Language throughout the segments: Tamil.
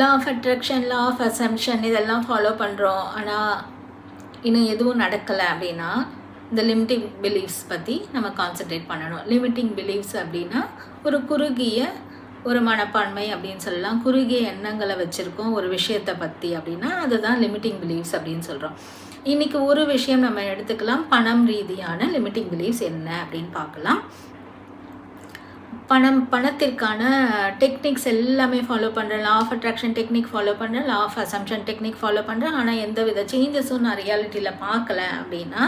Law of attraction law of assumption இதெல்லாம் ஃபாலோ பண்ணுறோம் ஆனால் இன்னும் எதுவும் நடக்கலை அப்படின்னா இந்த லிமிட்டிங் பிலீஃப்ஸ் பற்றி நம்ம கான்சென்ட்ரேட் பண்ணணும். லிமிட்டிங் பிலீஃப்ஸ் அப்படின்னா ஒரு குறுகிய ஒரு மனப்பான்மை அப்படின்னு சொல்லலாம். குறுகிய எண்ணங்களை வச்சுருக்கோம் ஒரு விஷயத்தை பற்றி அப்படின்னா அதுதான் லிமிட்டிங் பிலீஃப்ஸ் அப்படின்னு சொல்கிறோம் இன்றைக்கி ஒரு விஷயம் நம்ம எடுத்துக்கலாம். பணம் ரீதியான லிமிட்டிங் பிலீஃப்ஸ் என்ன அப்படின்னு பார்க்கலாம். பணம் பணத்திற்கான டெக்னிக்ஸ் எல்லாமே ஃபாலோ பண்ணுறேன் law of attraction technique follow பண்ணுறேன் law of assumption technique follow பண்ணுறேன் ஆனால் எந்த வித சேஞ்சஸும் நான் ரியாலிட்டியில் பார்க்கல அப்படின்னா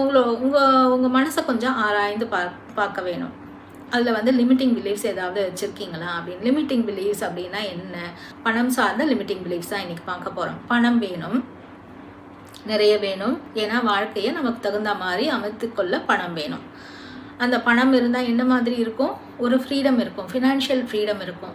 உங்களோ உங்கள் உங்கள் மனசை கொஞ்சம் ஆராய்ந்து பா பார்க்க வேணும். அதில் வந்து லிமிட்டிங் பிலீஃப்ஸ் ஏதாவது வச்சுருக்கீங்களா அப்படின்னு. லிமிட்டிங் பிலீஃப்ஸ் அப்படின்னா என்ன? பணம் சார்ந்த லிமிட்டிங் பிலீஃப்ஸ் தான் இன்றைக்கி பார்க்க போகிறோம் பணம் வேணும். நிறைய வேணும். ஏன்னா வாழ்க்கையை நமக்கு தகுந்த மாதிரி அமைத்துக்கொள்ள பணம் வேணும். அந்த பணம் இருந்தால் என்ன மாதிரி இருக்கும்? ஒரு ஃப்ரீடம் இருக்கும். ஃபினான்ஷியல் ஃப்ரீடம் இருக்கும்.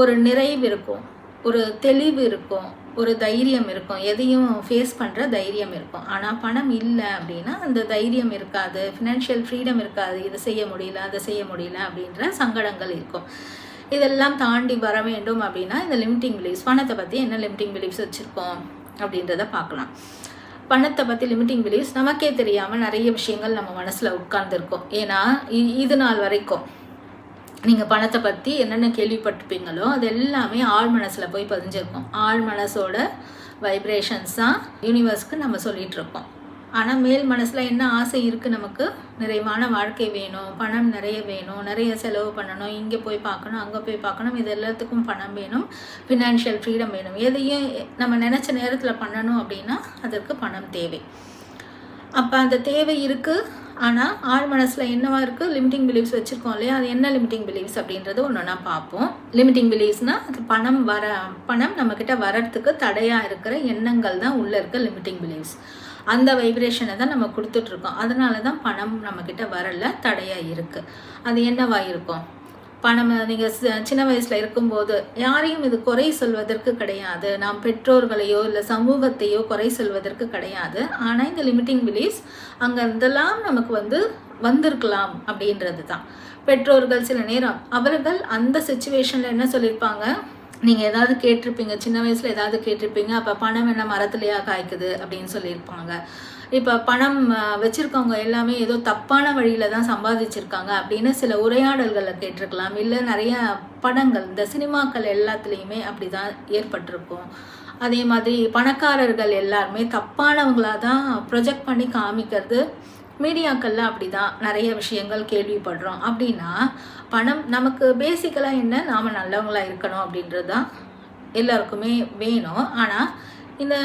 ஒரு நிறைவு இருக்கும். ஒரு தெளிவு இருக்கும். ஒரு தைரியம் இருக்கும். எதையும் ஃபேஸ் பண்ணுற தைரியம் இருக்கும். ஆனால் பணம் இல்லை அப்படின்னா அந்த தைரியம் இருக்காது. ஃபினான்ஷியல் ஃப்ரீடம் இருக்காது. இதை செய்ய முடியல அதை செய்ய முடியல அப்படின்ற சங்கடங்கள் இருக்கும். இதெல்லாம் தாண்டி வர வேண்டும் அப்படின்னா இந்த லிமிட்டிங் பிலீஃப்ஸ் பணத்தை பற்றி என்ன லிமிட்டிங் பிலீஃப்ஸ் வச்சுருக்கோம் அப்படின்றத பார்க்கலாம். பணத்தை பற்றி லிமிட்டிங் பிலீஃப்ஸ் நமக்கே தெரியாமல் நிறைய விஷயங்கள் நம்ம மனசில் உட்கார்ந்துருக்கோம். ஏன்னா இது நாள் வரைக்கும். நீங்கள் பணத்தை பற்றி என்னென்ன கேள்விப்பட்டிருப்பீங்களோ அது எல்லாமே ஆழ் மனசில் போய் பதிஞ்சிருக்கும். ஆழ் மனசோட வைப்ரேஷன்ஸ் தான் யூனிவர்ஸ்க்கு நம்ம சொல்லிகிட்ருக்கோம் ஆனால் மேல் மனசில் என்ன ஆசை இருக்குது நமக்கு? நிறைவான வாழ்க்கை வேணும் பணம் நிறைய வேணும் நிறைய செலவு பண்ணணும் இங்கே போய் பார்க்கணும் அங்கே போய் பார்க்கணும் இது எல்லாத்துக்கும் பணம் வேணும் ஃபினான்ஷியல் ஃப்ரீடம் வேணும். எதையும் நம்ம நினச்ச நேரத்தில் பண்ணணும் அப்படின்னா அதற்கு பணம் தேவை. அப்போ அந்த தேவை இருக்குது ஆனால் ஆழ் மனசில் என்னவா இருக்குது லிமிட்டிங் பிலீவ்ஸ் வச்சுருக்கோம் இல்லையா? அது என்ன லிமிட்டிங் பிலீவ்ஸ் அப்படின்றது ஒன்று ஒன்றா பார்ப்போம். லிமிட்டிங் பிலீவ்ஸ்னால் அது பணம் வர பணம் நம்மக்கிட்ட வரத்துக்கு தடையாக இருக்கிற எண்ணங்கள் தான் உள்ளே இருக்க லிமிட்டிங் பிலீவ்ஸ் அந்த வைப்ரேஷனை தான் நம்ம கொடுத்துட்ருக்கோம் அதனால தான் பணம் நம்மக்கிட்ட வரல தடையாக இருக்குது அது என்னவாக இருக்கும்? பணம் நீங்கள் சின்ன வயசில் இருக்கும்போது யாரையும் இது குறை சொல்வதற்கு கிடையாது. நாம் பெற்றோர்களையோ இல்லை சமூகத்தையோ குறை சொல்வதற்கு கிடையாது. ஆனால் இந்த லிமிட்டிங் பிலீஃப்ஸ் அங்கே இதெல்லாம் நமக்கு வந்து வந்திருக்கலாம் அப்படின்றது தான் பெற்றோர்கள் சில நேரம் அவர்கள் அந்த சுச்சுவேஷனில் என்ன சொல்லியிருப்பாங்க நீங்கள் ஏதாவது கேட்டிருப்பீங்க சின்ன வயசில் ஏதாவது கேட்டிருப்பீங்க அப்போ பணம் என்ன மரத்துலையா காய்க்குது அப்படின்னு சொல்லியிருப்பாங்க. இப்போ பணம் வச்சுருக்கவங்க எல்லாமே ஏதோ தப்பான வழியில் தான் சம்பாதிச்சிருக்காங்க அப்படின்னு சில உரையாடல்களை கேட்டிருக்கலாம். இல்லை நிறைய படங்கள் இந்த சினிமாக்கள் எல்லாத்துலேயுமே அப்படி தான் ஏற்பட்டிருக்கும். அதே மாதிரி பணக்காரர்கள் எல்லாருமே தப்பானவங்களாக தான் ப்ரொஜெக்ட் பண்ணி காமிக்கிறது. மீடியாக்கள்லாம் அப்படி தான் நிறைய விஷயங்கள் கேள்விப்படுறோம். அப்படின்னா பணம் நமக்கு பேசிக்கலாக என்ன? நாம் நல்லவங்களாக இருக்கணும் அப்படின்றது தான் எல்லாருக்குமே வேணும். ஆனால் இந்த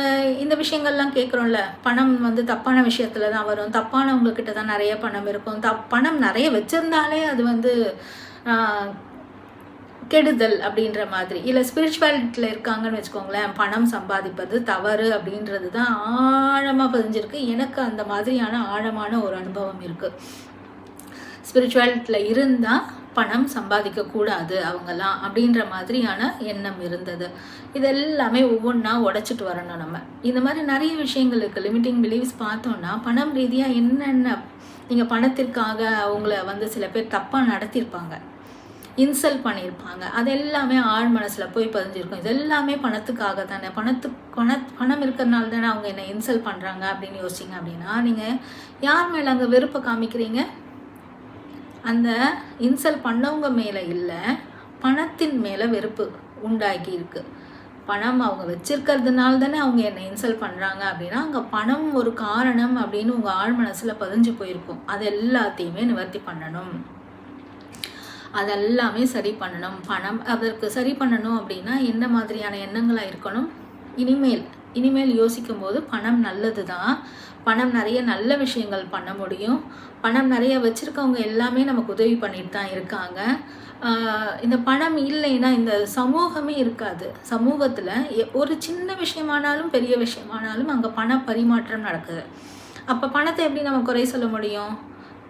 இந்த விஷயங்கள்லாம் கேட்குறோம்ல பணம் வந்து தப்பான விஷயத்தில் தான் வரும். தப்பானவங்கக்கிட்ட தான் நிறைய பணம் இருக்கும். தப் பணம் நிறைய வச்சுருந்தாலே அது வந்து கெடுதல் அப்படின்ற மாதிரி. இல்லை ஸ்பிரிச்சுவாலிட்டியில் இருக்காங்கன்னு வச்சுக்கோங்களேன் பணம் சம்பாதிப்பது தவறு அப்படின்றது தான் ஆழமாக பதிஞ்சிருக்கு. எனக்கு அந்த மாதிரியான ஆழமான ஒரு அனுபவம் இருக்குது ஸ்பிரிச்சுவாலிட்டியில் இருந்தால் பணம் சம்பாதிக்கக்கூடாது அவங்கெல்லாம் அப்படின்ற மாதிரியான எண்ணம் இருந்தது. இதெல்லாமே ஒவ்வொன்றா உடச்சிட்டு வரணும் நம்ம. இந்த மாதிரி நிறைய விஷயங்களுக்கு லிமிட்டிங் பிலீவ்ஸ் பார்த்தோன்னா பணம் ரீதியாக என்னென்ன நீங்கள் பணத்திற்காக அவங்கள வந்து சில பேர் தப்பாக நடத்தியிருப்பாங்க. இன்சல்ட் பண்ணியிருப்பாங்க. அது எல்லாமே ஆழ் மனசில் போய் பதிஞ்சிருக்கும். இது எல்லாமே பணத்துக்காக தானே. பணத்து பண பணம் இருக்கிறனால தானே அவங்க என்னை இன்சல்ட் பண்ணுறாங்க அப்படின்னு யோசிச்சிங்க அப்படின்னா நீங்கள் யார் மேலே அங்கே வெறுப்பை காமிக்கிறீங்க? அந்த இன்சல்ட் பண்ணவங்க மேலே இல்லை பணத்தின் மேலே வெறுப்பு உண்டாக்கி இருக்கு பணம் அவங்க வச்சிருக்கிறதுனால தானே அவங்க என்னை இன்சல்ட் பண்ணுறாங்க அப்படின்னா அங்கே பணம் ஒரு காரணம் அப்படின்னு உங்கள் ஆழ் மனசில் பதிஞ்சு போயிருக்கும். அது எல்லாத்தையுமே நிவர்த்தி பண்ணணும். அதெல்லாமே சரி பண்ணணும். பணம் அதற்கு சரி பண்ணணும் அப்படின்னா என்ன மாதிரியான எண்ணங்களாக இருக்கணும்? இனிமேல் இனிமேல் யோசிக்கும் போது பணம் நல்லது தான் பணம் நிறைய நல்ல விஷயங்கள் பண்ண முடியும். பணம் நிறைய வச்சுருக்கவங்க எல்லாமே நமக்கு உதவி பண்ணிட்டு தான் இருக்காங்க. இந்த பணம் இல்லைன்னா இந்த சமூகமே இருக்காது. சமூகத்தில் ஒரு சின்ன விஷயமானாலும் பெரிய விஷயமானாலும் அங்கே பண பரிமாற்றம் நடக்குது. அப்போ பணத்தை எப்படி நம்ம குறை சொல்ல முடியும்?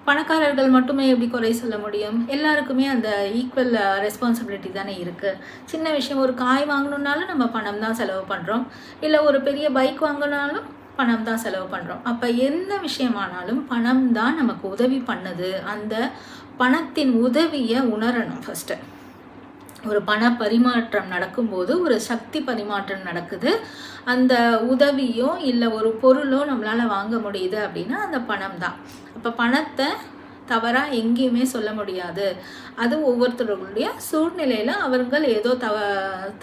பணக்காரர்கள் மட்டுமே எப்படி குறை சொல்ல முடியும்? எல்லாருக்குமே அந்த ஈக்குவல் ரெஸ்பான்சிபிலிட்டி தானே இருக்குது சின்ன விஷயம் ஒரு காய் வாங்கணுன்னாலும் நம்ம பணம் தான் செலவு பண்ணுறோம் இல்லை ஒரு பெரிய பைக் வாங்கினாலும் பணம் தான் செலவு பண்ணுறோம் அப்போ எந்த விஷயமானாலும் பணம் தான் நமக்கு உதவி பண்ணுது. அந்த பணத்தின் உதவியை உணரணும் ஃபஸ்ட்டு ஒரு பண பரிமாற்றம் நடக்கும்போது ஒரு சக்தி பரிமாற்றம் நடக்குது. அந்த உதவியோ இல்லை ஒரு பொருளோ நம்மளால் வாங்க முடியுது அப்படின்னா அந்த பணம் தான் அப்போ பணத்தை தவறாக எங்கேயுமே சொல்ல முடியாது. அது ஒவ்வொருத்தருடைய சூழ்நிலையில் அவர்கள் ஏதோ தவ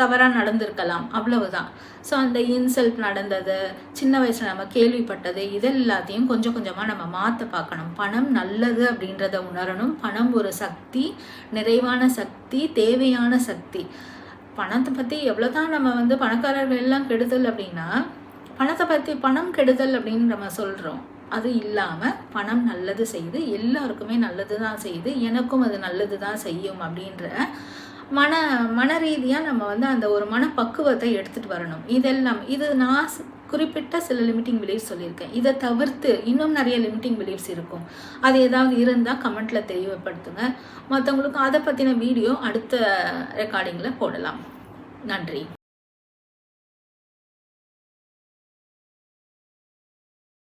தவறாக நடந்திருக்கலாம். அவ்வளவுதான். ஸோ அந்த இன்சல்ட் நடந்தது சின்ன வயசில் நம்ம கேள்விப்பட்டது இது எல்லாத்தையும் கொஞ்சம் கொஞ்சமாக நம்ம மாற்ற பார்க்கணும். பணம் நல்லது அப்படின்றத உணரணும். பணம் ஒரு சக்தி நிறைவான சக்தி தேவையான சக்தி. பணத்தை பற்றி எவ்வளோ தான் நம்ம வந்து பணக்காரர்கள் எல்லாம் கெடுதல் அப்படின்னா பணத்தை பற்றி பணம் கெடுதல் அப்படின்னு நம்ம சொல்கிறோம் அது இல்லாமல் பணம் நல்லது செய்யுது எல்லாருக்குமே நல்லது தான் செய்யுது எனக்கும் அது நல்லது தான் செய்யும் அப்படின்ற மன மன ரீதியாக நம்ம வந்து அந்த ஒரு மனப்பக்குவத்தை எடுத்துகிட்டு வரணும். இதெல்லாம் இது நான் குறிப்பிட்ட சில லிமிட்டிங் பிலீஃப்ஸ் சொல்லியிருக்கேன். இதை தவிர்த்து இன்னும் நிறைய லிமிட்டிங் பிலீஃப்ஸ் இருக்கும். அது ஏதாவது இருந்தால் கமெண்ட்டில் தெளிவுபடுத்துங்க. மற்றவங்களுக்கும் அதை பற்றின வீடியோ அடுத்த ரெக்கார்டிங்கில் போடலாம். நன்றி.